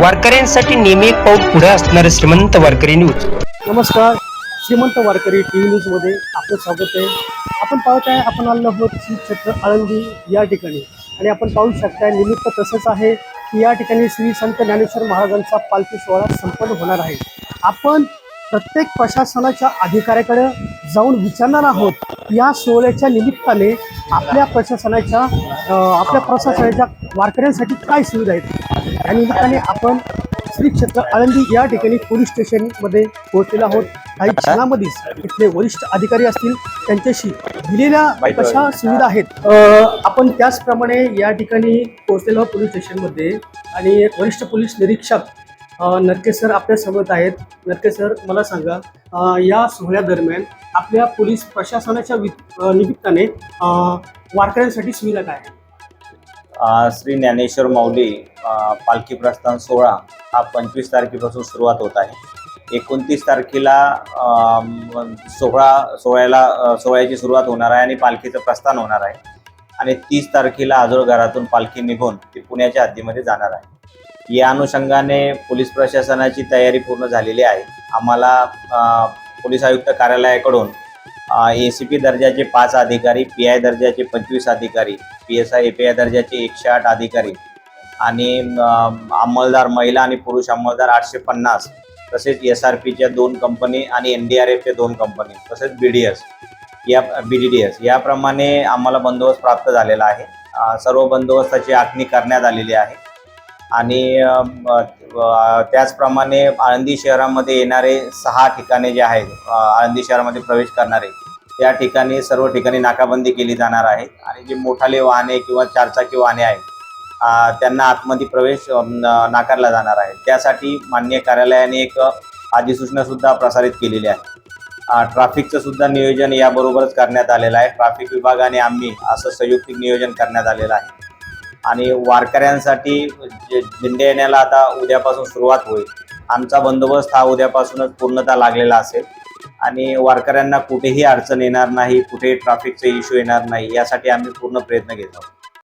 वारकऱ्यांसाठी नेहमी एक पाऊल पुढे असणारे श्रीमंत वारकरी न्यूज. नमस्कार. श्रीमंत वारकरी टी व्ही न्यूजमध्ये आपलं स्वागत आहे. आपण पाहत आहे आपण आलो आहोत श्री क्षेत्र आळंदी या ठिकाणी. आणि आपण पाहू शकता निमित्त तसंच आहे की या ठिकाणी श्री संत ज्ञानेश्वर महाराजांचा पालखी सोहळा संपन्न होणार आहे. आपण प्रत्येक प्रशासनाच्या अधिकाऱ्याकडे जाऊन विचारणार आहोत या सोहळ्याच्या निमित्ताने आपल्या प्रशासनाच्या आपल्या प्रशासनाच्या वारकऱ्यांसाठी काय सुविधा आहेत? या निमित्ताने आपण श्री क्षेत्र आळंदी या ठिकाणी पोलीस स्टेशनमध्ये पोहोचलेलो आहोत. काही क्षणामध्येच इथले वरिष्ठ अधिकारी असतील त्यांच्याशी दिलेल्या कशा सुविधा आहेत? आपण त्याचप्रमाणे या ठिकाणी पोहोचलेलो आहोत पोलीस स्टेशनमध्ये आणि वरिष्ठ पोलीस निरीक्षक नरके सर आपल्यासोबत आहेत. नरके सर मला सांगा या सोहळ्यादरम्यान आपल्या पोलीस प्रशासनाच्या वि- निमित्ताने वारकऱ्यांसाठी सुविधा काय? आहे श्री ज्ञानेश्वर माऊली पालखी प्रस्थान सोहळा हा पंचवीस तारखेपासून सुरुवात होत आहे. एकोणतीस तारखेला सोहळा सोहळ्याला सोहळ्याची सुरुवात होणार आहे आणि पालखीचं प्रस्थान होणार आहे. आणि तीस तारखेला आजोळ घरातून पालखी निघून ती पुण्याच्या हद्दीमध्ये जाणार आहे. या अनुषंगाने पोलीस प्रशासनाची तयारी पूर्ण झालेली आहे. आम्हाला पोलीस आयुक्त कार्यालयाकडून ए सी पी दर्जाचे पाच अधिकारी पी आय दर्जाचे पंचवीस अधिकारी P S I A P I दर्जाचे एकशे आठ अधिकारी आणि अंमलदार महिला आणि पुरुष अंमलदार आठशे पन्नास तसेच एस आर पीच्या दोन कंपनी आणि एन डी आर एफच्या दोन कंपनी तसेच बी डी एस या बी डी डी एस याप्रमाणे आम्हाला बंदोबस्त प्राप्त झालेला आहे. सर्व बंदोबस्ताची आखणी करण्यात आलेली आहे. आणि त्याचप्रमाणे आळंदी शहरामध्ये येणारे सहा ठिकाणे जे आहेत आळंदी शहरामध्ये प्रवेश करणारे त्या ठिकाणी सर्व ठिकाणी नाकाबंदी केली जाणार आहे. आणि जे मोठाले वाहने किंवा चारचाकी वाहने आहेत त्यांना आतमध्ये प्रवेश न- नाकारला जाणार आहे. त्यासाठी मान्य कार्यालयाने एक अधिसूचनासुद्धा प्रसारित केलेली आहे. ट्रॅफिकचं सुद्धा नियोजन याबरोबरच करण्यात आलेलं आहे. ट्रॅफिक विभागाने आम्ही असं संयुक्तिक नियोजन करण्यात आलेलं आहे. आणि वारकऱ्यांसाठी जे येण्याला आता उद्यापासून सुरुवात होईल. आमचा बंदोबस्त हा उद्यापासूनच पूर्णतः लागलेला असेल. आणि वारकऱ्यांना कुठेही अडचण येणार नाही कुठेही ट्रॅफिकचा इश्यू येणार नाही यासाठी आम्ही पूर्ण प्रयत्न घेत आहोत.